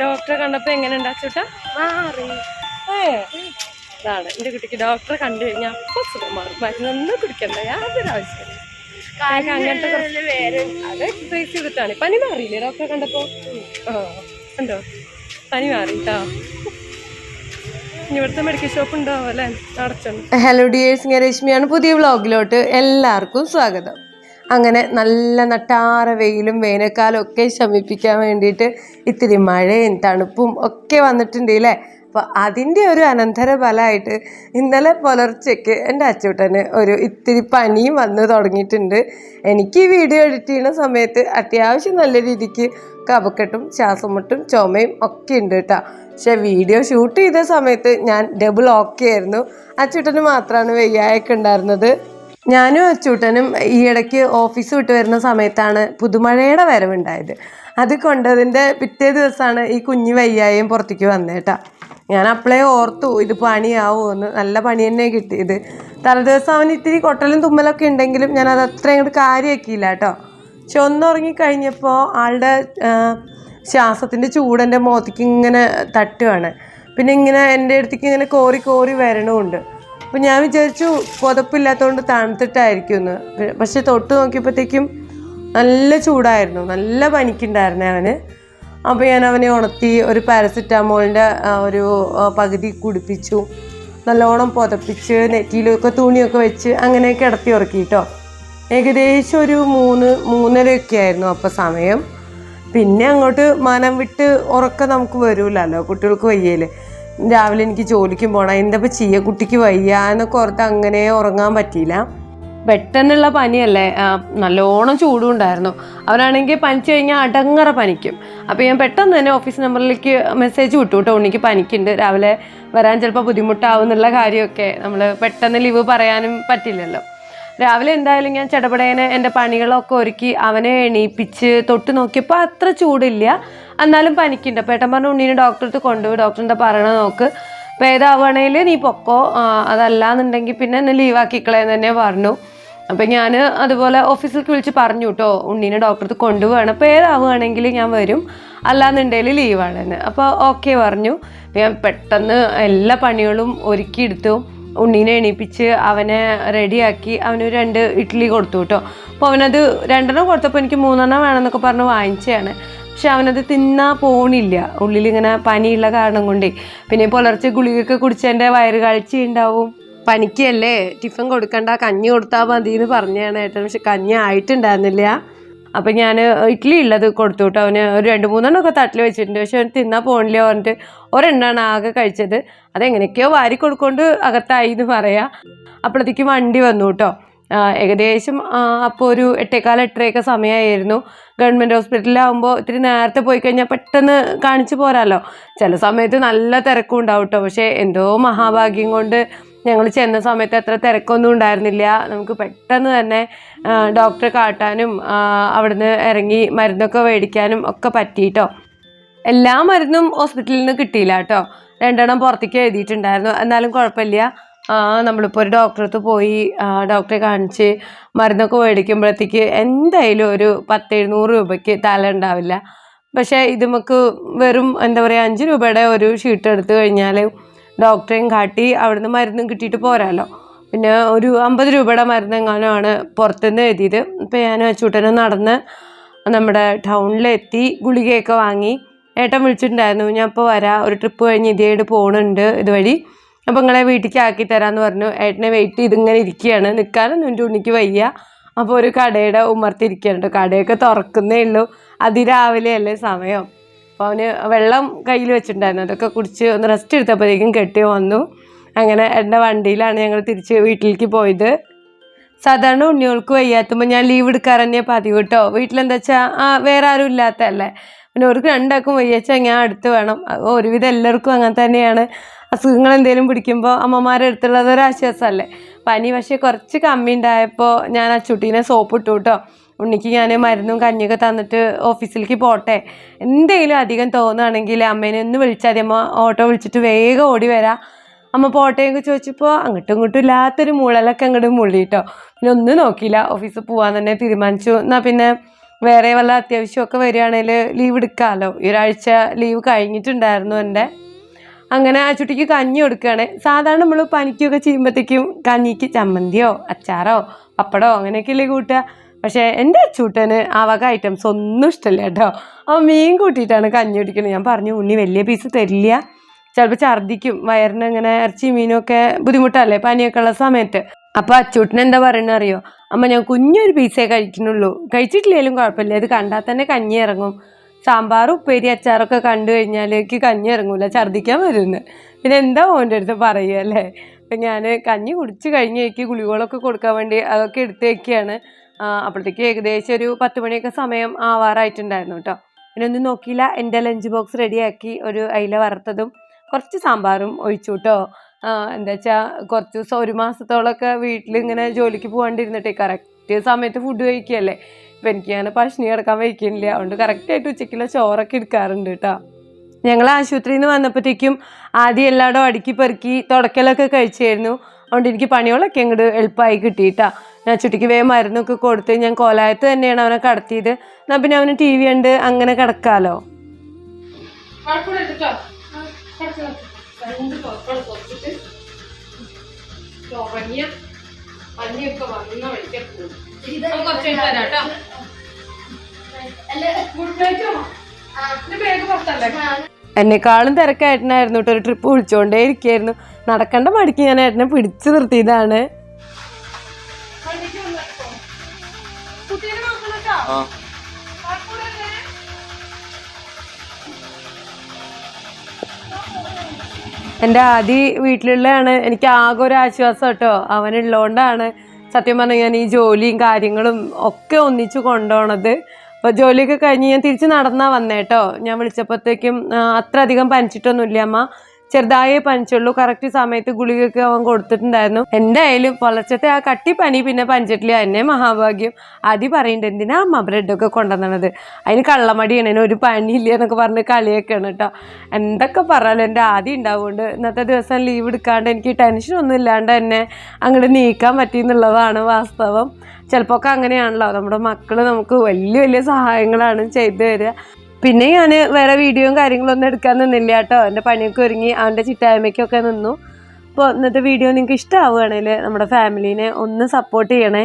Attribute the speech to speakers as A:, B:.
A: ഡോക്ടറെ കണ്ടപ്പോ എങ്ങനെ ഉണ്ടാച്ചൂട്ടാ
B: മാറി
A: ഇതാണ്. എന്റെ കുട്ടിക്ക് ഡോക്ടറെ കണ്ടു കഴിഞ്ഞാൽ അപ്പൊ സുഖം മാറും. മരുന്നൊന്നും കുടിക്കണ്ട യാതൊരു ആവശ്യമില്ല. അങ്ങനത്തെ അത് എക്സസൈസ് ചെയ്തിട്ടാണ്. പനി മാറിയില്ലേ ഡോക്ടറെ കണ്ടപ്പോ? ആ ഉണ്ടോ? പനി മാറിട്ടാ ഇനി ഇവിടുത്തെ മെഡിക്കൽ ഷോപ്പ് ഉണ്ടാവും അല്ലേ? അടച്ചുണ്ട് ഹലോ ഡിയേഴ്സ് ഞാൻ രശ്മിയാണ്. പുതിയ വ്ളോഗിലോട്ട് എല്ലാവർക്കും സ്വാഗതം. അങ്ങനെ നല്ല നട്ടാറ വെയിലും വേനൽക്കാലം ഒക്കെ ശമിപ്പിക്കാൻ വേണ്ടിയിട്ട് ഇത്തിരി മഴയും തണുപ്പും ഒക്കെ വന്നിട്ടുണ്ട് അല്ലേ അപ്പോൾ അതിന്റെ ഒരു അനന്തര ഫലമായിട്ട് ഇന്നലെ പുലർച്ചയ്ക്ക് എന്റെ അച്ചൂട്ടന് ഒരു ഇത്തിരി പനിയും വന്ന് തുടങ്ങിയിട്ടുണ്ട്. എനിക്ക് ഈ വീഡിയോ എഡിറ്റ് ചെയ്യുന്ന സമയത്ത് അത്യാവശ്യം നല്ല രീതിക്ക് കഫക്കെട്ടും ശ്വാസമുട്ടും ചുമയും ഒക്കെ ഉണ്ട് കേട്ടോ. പക്ഷെ വീഡിയോ ഷൂട്ട് ചെയ്ത സമയത്ത് ഞാൻ ഡബിൾ ഓക്കെ ആയിരുന്നു. അച്ചൂട്ടന് മാത്രമാണ് വെയ്യായൊക്കെ ഉണ്ടായിരുന്നത്. ഞാനും അച്ചൂട്ടനും ഈ ഇടയ്ക്ക് ഓഫീസ് വിട്ട് വരുന്ന സമയത്താണ് പുതുമഴയുടെ വരവുണ്ടായത്. അത് കൊണ്ടതിന്റെ പിറ്റേ ദിവസമാണ് ഈ കുഞ്ഞു വയ്യായും പുറത്തേക്ക് വന്നേട്ടാ. ഞാൻ അപ്പളേ ഓർത്തു ഇത് പണിയാവുമെന്ന് നല്ല പണി തന്നെ കിട്ടിയത്. തലേദിവസം അവന് ഇത്തിരി കൊട്ടലും തുമ്മലൊക്കെ ഉണ്ടെങ്കിലും ഞാൻ അത് അത്ര അങ്ങോട്ട് കാര്യമാക്കിയില്ല കേട്ടോ. പക്ഷെ ഒന്നുറങ്ങിക്കഴിഞ്ഞപ്പോൾ ആളുടെ ശ്വാസത്തിന്റെ ചൂടെന്റെ മുഖത്തേക്ക് ഇങ്ങനെ തട്ടുവാണ്. പിന്നെ ഇങ്ങനെ എന്റെ അടുത്തേക്ക് ഇങ്ങനെ കോറി കോറി വരണമുണ്ട്. അപ്പം ഞാൻ വിചാരിച്ചു പുതപ്പില്ലാത്തതുകൊണ്ട് തണുത്തിട്ടായിരിക്കും എന്ന്. പക്ഷെ തൊട്ട് നോക്കിയപ്പോഴത്തേക്കും നല്ല ചൂടായിരുന്നു. നല്ല പനിക്കുണ്ടായിരുന്നേ അവന്. അപ്പോൾ ഞാൻ അവനെ ഉണർത്തി ഒരു പാരസിറ്റാമോളിന്റെ ഒരു പകുതി കുടിപ്പിച്ചു. നല്ലോണം പുതപ്പിച്ച് നെറ്റിയിലൊക്കെ തുണിയൊക്കെ വെച്ച് അങ്ങനെ കിടത്തി ഉറക്കി കേട്ടോ ഏകദേശം ഒരു മൂന്ന് മൂന്നരയൊക്കെ ആയിരുന്നു അപ്പോൾ സമയം. പിന്നെ അങ്ങോട്ട് മനം വിട്ട് ഉറക്കം നമുക്ക് വരില്ലല്ലോ കുട്ടികൾക്ക് വയ്യല്ലേ രാവിലെ എനിക്ക് ജോലിക്കും പോകണം എന്താ ഇപ്പം ചെയ്യുക കുട്ടിക്ക് വയ്യ? എന്നൊക്കെ ഓർത്ത് അങ്ങനെ ഉറങ്ങാൻ പറ്റിയില്ല. പെട്ടെന്നുള്ള പനിയല്ലേ? നല്ലോണം ചൂടും ഉണ്ടായിരുന്നു. അവനാണെങ്കിൽ പനിച്ചു കഴിഞ്ഞാൽ അടങ്ങറ പനിക്കും. അപ്പോൾ ഞാൻ പെട്ടെന്ന് തന്നെ ഓഫീസ് നമ്പറിലേക്ക് മെസ്സേജ് വിട്ടു കേട്ടോ. ഉണ്ണിക്ക് പനിക്കുണ്ട്. രാവിലെ വരാൻ ചിലപ്പോൾ ബുദ്ധിമുട്ടാവും എന്നുള്ള കാര്യമൊക്കെ നമ്മൾ പെട്ടെന്ന് ലീവ് പറയാനും പറ്റില്ലല്ലോ. രാവിലെ എന്തായാലും ഞാൻ ചടപടേനെ എന്റെ പണികളൊക്കെ ഒരുക്കി അവനെ എണീപ്പിച്ച് തൊട്ട് നോക്കിയപ്പോൾ അത്ര ചൂടില്ല. എന്നാലും പനിക്കുണ്ട്. അപ്പോൾ ഏട്ടൻ പറഞ്ഞു ഉണ്ണീനെ ഡോക്ടറെ അടുത്ത് കൊണ്ടുപോയി ഡോക്ടറിന്റെ പറയണ നോക്ക്. അപ്പോൾ ഏതാവണേൽ നീ പൊക്കോ. അതല്ലാന്നുണ്ടെങ്കിൽ പിന്നെ എന്നെ ലീവാക്കിക്കളയെന്ന് തന്നെ പറഞ്ഞു. അപ്പം ഞാൻ അതുപോലെ ഓഫീസിലേക്ക് വിളിച്ച് പറഞ്ഞു കേട്ടോ ഉണ്ണീനെ അടുത്ത് കൊണ്ടുപോകണം അപ്പോൾ ഏതാവുകയാണെങ്കിൽ ഞാൻ വരും. അല്ലാന്നുണ്ടെങ്കിൽ ലീവാണെന്ന് അപ്പോൾ ഓക്കെ പറഞ്ഞു. ഞാൻ പെട്ടെന്ന് എല്ലാ പണികളും ഒരുക്കിയെടുത്തു ഉണ്ണീനെ എണീപ്പിച്ച് അവനെ റെഡിയാക്കി അവന് രണ്ട് ഇഡ്ഡലി കൊടുത്തു കേട്ടോ. അപ്പോൾ അവനത് രണ്ടെണ്ണം കൊടുത്തപ്പോൾ എനിക്ക് മൂന്നെണ്ണം വേണമെന്നൊക്കെ പറഞ്ഞ് വാങ്ങിച്ചതാണ്. പക്ഷെ അവനത് തിന്നാ പോണില്ല. ഉള്ളിലിങ്ങനെ പനിയുള്ള കാരണം കൊണ്ടേ. പിന്നെ പുലർച്ചെ ഗുളികയൊക്കെ കുടിച്ചതിന്റെ വയറ് ഉണ്ടാവും. പനിക്കല്ലേ? ടിഫിൻ കൊടുക്കണ്ട കഞ്ഞി കൊടുത്താൽ മതി എന്ന് പറഞ്ഞാണ് ഏട്ടൻ. പക്ഷെ കഞ്ഞി ആയിട്ടുണ്ടായിരുന്നില്ല. അപ്പം ഞാൻ ഇഡ്ഡലി ഉള്ളത് കൊടുത്തു കേട്ടോ അവന് ഒരു രണ്ട് മൂന്നെണ്ണമൊക്കെ തട്ടിൽ വെച്ചിട്ടുണ്ട്. പക്ഷെ അവൻ തിന്നാൻ പോണില്ല. പറഞ്ഞിട്ട് ഒരെണ്ണമാണ് ആകെ കഴിച്ചത്. അതെങ്ങനെയൊക്കെയോ വാരി കൊടുക്കൊണ്ട് അകത്തായി എന്ന് പറയാം. അപ്പോഴത്തേക്കും വണ്ടി വന്നു കേട്ടോ ഏകദേശം അപ്പോൾ ഒരു എട്ടേക്കാൽ എട്ടരയൊക്കെ സമയമായിരുന്നു ഗവൺമെന്റ് ഹോസ്പിറ്റലിലാവുമ്പോൾ ഇത്തിരി നേരത്തെ പോയി കഴിഞ്ഞാൽ പെട്ടെന്ന് കാണിച്ചു പോരാലോ. ചില സമയത്ത് നല്ല തിരക്കും ഉണ്ടാവും കേട്ടോ പക്ഷേ എന്തോ മഹാഭാഗ്യം കൊണ്ട് ഞങ്ങൾ ചെന്ന സമയത്ത് അത്ര തിരക്കൊന്നും ഉണ്ടായിരുന്നില്ല. നമുക്ക് പെട്ടെന്ന് തന്നെ ഡോക്ടറെ കാട്ടാനും അവിടുന്ന് ഇറങ്ങി മരുന്നൊക്കെ മേടിക്കാനും ഒക്കെ പറ്റിയിട്ടോ എല്ലാ മരുന്നും ഹോസ്പിറ്റലിൽ നിന്ന് കിട്ടിയില്ല കേട്ടോ രണ്ടെണ്ണം പുറത്തേക്ക് എഴുതിയിട്ടുണ്ടായിരുന്നു. എന്നാലും കുഴപ്പമില്ല. നമ്മളിപ്പോൾ ഒരു ഡോക്ടറെ അടുത്ത് പോയി ഡോക്ടറെ കാണിച്ച് മരുന്നൊക്കെ മേടിക്കുമ്പോഴത്തേക്ക് എന്തായാലും ഒരു പത്ത് എഴുന്നൂറ് രൂപയ്ക്ക് തല ഉണ്ടാവില്ല. പക്ഷേ ഇത് നമുക്ക് വെറും എന്താ പറയുക അഞ്ച് രൂപയുടെ ഒരു ഷീട്ട് എടുത്തു കഴിഞ്ഞാൽ ഡോക്ടറെയും കാട്ടി അവിടുന്ന് മരുന്നും കിട്ടിയിട്ട് പോരാലോ. പിന്നെ ഒരു അമ്പത് രൂപയുടെ മരുന്ന് എങ്ങാനുമാണ് പുറത്തുനിന്ന് എഴുതിയത്. ഇപ്പം ഞാൻ ചൂട്ടനെ നടന്ന് നമ്മുടെ ടൗണിലെത്തി ഗുളികയൊക്കെ വാങ്ങി ഏട്ടൻ വിളിച്ചിട്ടുണ്ടായിരുന്നു. ഞാൻ ഇപ്പോൾ വരാം. ഒരു ട്രിപ്പ് കഴിഞ്ഞ് ഇതേട് പോകണുണ്ട് ഇതുവഴി. അപ്പോൾ നിങ്ങളെ വീട്ടിലേക്ക് ആക്കി തരാമെന്ന് പറഞ്ഞു. ഏട്ടനെ വെയിറ്റ് ഇതിങ്ങനെ ഇരിക്കുകയാണ്. നിൽക്കാനൊന്നും എന്റെ ഉണ്ണിക്ക് വയ്യ. അപ്പോൾ ഒരു കടയുടെ ഉമ്മർത്തിരിക്കുകയാണ് കടയൊക്കെ തുറക്കുന്നേ ഉള്ളൂ. അതിരാവിലെ അല്ലേ സമയം. അപ്പോൾ അവന് വെള്ളം കയ്യിൽ വെച്ചിട്ടുണ്ടായിരുന്നു. അതൊക്കെ കുടിച്ച് ഒന്ന് റെസ്റ്റ് എടുത്തപ്പോഴത്തേക്കും കെട്ടി വന്നു. അങ്ങനെ എന്റെ വണ്ടിയിലാണ് ഞങ്ങൾ തിരിച്ച് വീട്ടിലേക്ക് പോയത്. സാധാരണ ഉണ്ണികൾക്ക് വയ്യാത്തുമ്പോൾ ഞാൻ ലീവ് എടുക്കാറ് തന്നെയാണ് പതിവ് കേട്ടോ. വീട്ടിലെന്താ വെച്ചാൽ ആ വേറെ ആരും ഇല്ലാത്തതല്ലേ. പിന്നെ അവർക്ക് രണ്ടാക്കും വയ്യാച്ചാൽ ഞാൻ അടുത്ത് വേണം. ഒരുവിധം എല്ലാവർക്കും അങ്ങനെ തന്നെയാണ്. അസുഖങ്ങൾ എന്തെങ്കിലും പിടിക്കുമ്പോൾ അമ്മമാരുടെ അടുത്തുള്ളത് ഒരു ആശ്വാസമല്ലേ. പനി പക്ഷേ കുറച്ച് കമ്മി ഉണ്ടായപ്പോൾ ഞാൻ ആ ചുട്ടീനെ സോപ്പ് ഇട്ടു കേട്ടോ. ഉണ്ണിക്ക് ഞാൻ മരുന്നും കഞ്ഞിയൊക്കെ തന്നിട്ട് ഓഫീസിലേക്ക് പോട്ടെ. എന്തെങ്കിലും അധികം തോന്നുകയാണെങ്കിൽ അമ്മേനെ ഒന്ന് വിളിച്ചാൽ അമ്മ ഓട്ടോ വിളിച്ചിട്ട് വേഗം ഓടി വരാം. അമ്മ പോട്ടേന്ന് ചോദിച്ചപ്പോൾ അങ്ങോട്ടും ഇങ്ങോട്ടും ഇല്ലാത്തൊരു മുളലൊക്കെ അങ്ങോട്ട് മുള്ളി കേട്ടോ പിന്നെ ഒന്നും നോക്കിയില്ല. ഓഫീസിൽ പോകാൻ തന്നെ തീരുമാനിച്ചു. എന്നാൽ പിന്നെ വേറെ വല്ല അത്യാവശ്യമൊക്കെ വരികയാണെങ്കിൽ ലീവ് എടുക്കാമല്ലോ ഈ ഒരാഴ്ച ലീവ് കഴിഞ്ഞിട്ടുണ്ടായിരുന്നു എന്റെ. അങ്ങനെ ആ ചുട്ടിക്ക് കഞ്ഞി കൊടുക്കുകയാണ്. സാധാരണ നമ്മൾ പനിക്കൊക്കെ ചെയ്യുമ്പോഴത്തേക്കും കഞ്ഞിക്ക് ചമ്മന്തിയോ അച്ചാറോ പപ്പടോ അങ്ങനെയൊക്കെയല്ലേ കൂട്ടുക. പക്ഷേ എന്റെ അച്ചൂട്ടന് ആ വക ഐറ്റംസ് ഒന്നും ഇഷ്ടമല്ല കേട്ടോ. അവൻ മീൻ കൂട്ടിയിട്ടാണ് കഞ്ഞി കുടിക്കുന്നത് ഞാൻ പറഞ്ഞു ഉണ്ണി വലിയ പീസ് തരില്ല. ചിലപ്പോൾ ഛർദ്ദിക്കും വയറിന് ഇങ്ങനെ ഇറച്ചി മീനും ഒക്കെ ബുദ്ധിമുട്ടല്ലേ? പനിയൊക്കെ ഉള്ള സമയത്ത്. അപ്പോൾ അച്ചൂട്ടൻ എന്താ പറയുന്നത് അറിയോ? അമ്മ ഞാൻ കുഞ്ഞൊരു പീസേ കഴിക്കുന്നുള്ളൂ. കഴിച്ചിട്ടില്ലെങ്കിലും കുഴപ്പമില്ല. ഇത് കണ്ടാൽ തന്നെ കഞ്ഞി ഇറങ്ങും. സാമ്പാർ ഉപ്പേരി അച്ചാറൊക്കെ കണ്ടു കഴിഞ്ഞാലേക്ക് കഞ്ഞി ഇറങ്ങൂല. ഛർദ്ദിക്കാൻ വരുന്നു. പിന്നെ എന്താ ഓന്റെ അടുത്ത് പറയുക അല്ലേ? അപ്പം ഞാൻ കഞ്ഞി കുടിച്ച് കഴിഞ്ഞേക്ക് ഗുളികളൊക്കെ കൊടുക്കാൻ വേണ്ടി അതൊക്കെ എടുത്തേക്കാണ് അപ്പോഴത്തേക്ക് ഏകദേശം ഒരു പത്ത് മണിയൊക്കെ സമയം ആവാറായിട്ടുണ്ടായിരുന്നു കേട്ടോ. പിന്നെ ഒന്നും നോക്കിയില്ല. എന്റെ ലഞ്ച് ബോക്സ് റെഡിയാക്കി ഒരു അയില വറുത്തതും കുറച്ച് സാമ്പാറും ഒഴിച്ചു കേട്ടോ. എന്താ വെച്ചാൽ കുറച്ച് ദിവസം ഒരു മാസത്തോളമൊക്കെ വീട്ടിൽ ഇങ്ങനെ ജോലിക്ക് പോകാണ്ടിരുന്നിട്ടേ കറക്റ്റ് സമയത്ത് ഫുഡ് കഴിക്കുകയല്ലേ. ഇപ്പം എനിക്ക് അങ്ങനെ പശനി കിടക്കാൻ വയ്ക്കുന്നില്ല. അതുകൊണ്ട് കറക്റ്റായിട്ട് ഉച്ചയ്ക്കുള്ള ചോറൊക്കെ എടുക്കാറുണ്ട് കേട്ടോ. ഞങ്ങൾ ആശുപത്രിയിൽ നിന്ന് വന്നപ്പോഴത്തേക്കും ആദ്യം എല്ലായിടും അടുക്കി പെറുക്കി തുടക്കലൊക്കെ കഴിച്ചായിരുന്നു. അതുകൊണ്ട് എനിക്ക് പണികളൊക്കെ അങ്ങോട്ട് എളുപ്പമായി കിട്ടിയിട്ടാ. ഞാൻ ചുട്ടിക്ക് വേഗം മരുന്നൊക്കെ കൊടുത്ത് ഞാൻ കോലായത്ത് തന്നെയാണ് അവനെ കടത്തിയത്. എന്നാൽ പിന്നെ അവന് ടി വി ഉണ്ട് അങ്ങനെ കിടക്കാലോ? എന്നെക്കാളും തിരക്കായിട്ടായിരുന്നു കേട്ടോ. ഒരു ട്രിപ്പ് വിളിച്ചുകൊണ്ടേ ഇരിക്കായിരുന്നു. നടക്കേണ്ട മടിക്ക് ഞാൻ ഏട്ടനെ പിടിച്ചു നിർത്തിയതാണ്. എന്റെ ആദി വീട്ടിലുള്ളതാണ് എനിക്ക് ആകെ ഒരു ആശ്വാസം കേട്ടോ. അവനുള്ളതുകൊണ്ടാണ് സത്യം പറഞ്ഞാൽ ഞാൻ ഈ ജോലിയും കാര്യങ്ങളും ഒക്കെ ഒന്നിച്ചു കൊണ്ടുപോണത്. അപ്പോൾ ജോലിയൊക്കെ കഴിഞ്ഞ് ഞാൻ തിരിച്ച് നടന്നാ വന്നേട്ടോ ഞാൻ വിളിച്ചപ്പോഴത്തേക്കും അത്ര അധികം പനിച്ചിട്ടൊന്നുമില്ല അമ്മ. ചെറുതായേ പനിച്ചുള്ളൂ. കറക്റ്റ് സമയത്ത് ഗുളികയൊക്കെ അവൻ കൊടുത്തിട്ടുണ്ടായിരുന്നു. എന്തായാലും പൊലച്ചത്തെ ആ കട്ടി പനി പിന്നെ പനിച്ചിട്ടില്ല. എന്നെ മഹാഭാഗ്യം. ആദ്യം പറയുന്നുണ്ട് എന്തിനാ അമ്മ ബ്രെഡൊക്കെ കൊണ്ടുവന്നത്? അതിന് കള്ളമടിയാണ്. അതിന് ഒരു പനിയില്ല എന്നൊക്കെ പറഞ്ഞ് കളിയൊക്കെയാണ് കേട്ടോ എന്തൊക്കെ പറഞ്ഞാലും എന്റെ ആദ്യം ഉണ്ടാവുകൊണ്ട് ഇന്നത്തെ ദിവസം ലീവ് എടുക്കാണ്ട് എനിക്ക് ടെൻഷനൊന്നും ഇല്ലാണ്ട് തന്നെ അങ്ങോട്ട് നീക്കാൻ പറ്റി എന്നുള്ളതാണ് വാസ്തവം. ചിലപ്പോൾ ഒക്കെ അങ്ങനെയാണല്ലോ. നമ്മുടെ മക്കൾ നമുക്ക് വലിയ വലിയ സഹായങ്ങളാണ് ചെയ്തു തരിക. പിന്നെ ഞാൻ വേറെ വീഡിയോയും കാര്യങ്ങളൊന്നും എടുക്കാൻ നിന്നില്ല കേട്ടോ. എന്റെ പണിയൊക്കെ ഒരുങ്ങി അവന്റെ ചിട്ടായ്മയ്ക്കൊക്കെ നിന്നു. അപ്പോൾ ഇന്നത്തെ വീഡിയോ നിങ്ങൾക്ക് ഇഷ്ടമാവുകയാണെങ്കിൽ നമ്മുടെ ഫാമിലീനെ ഒന്ന് സപ്പോർട്ട് ചെയ്യണേ.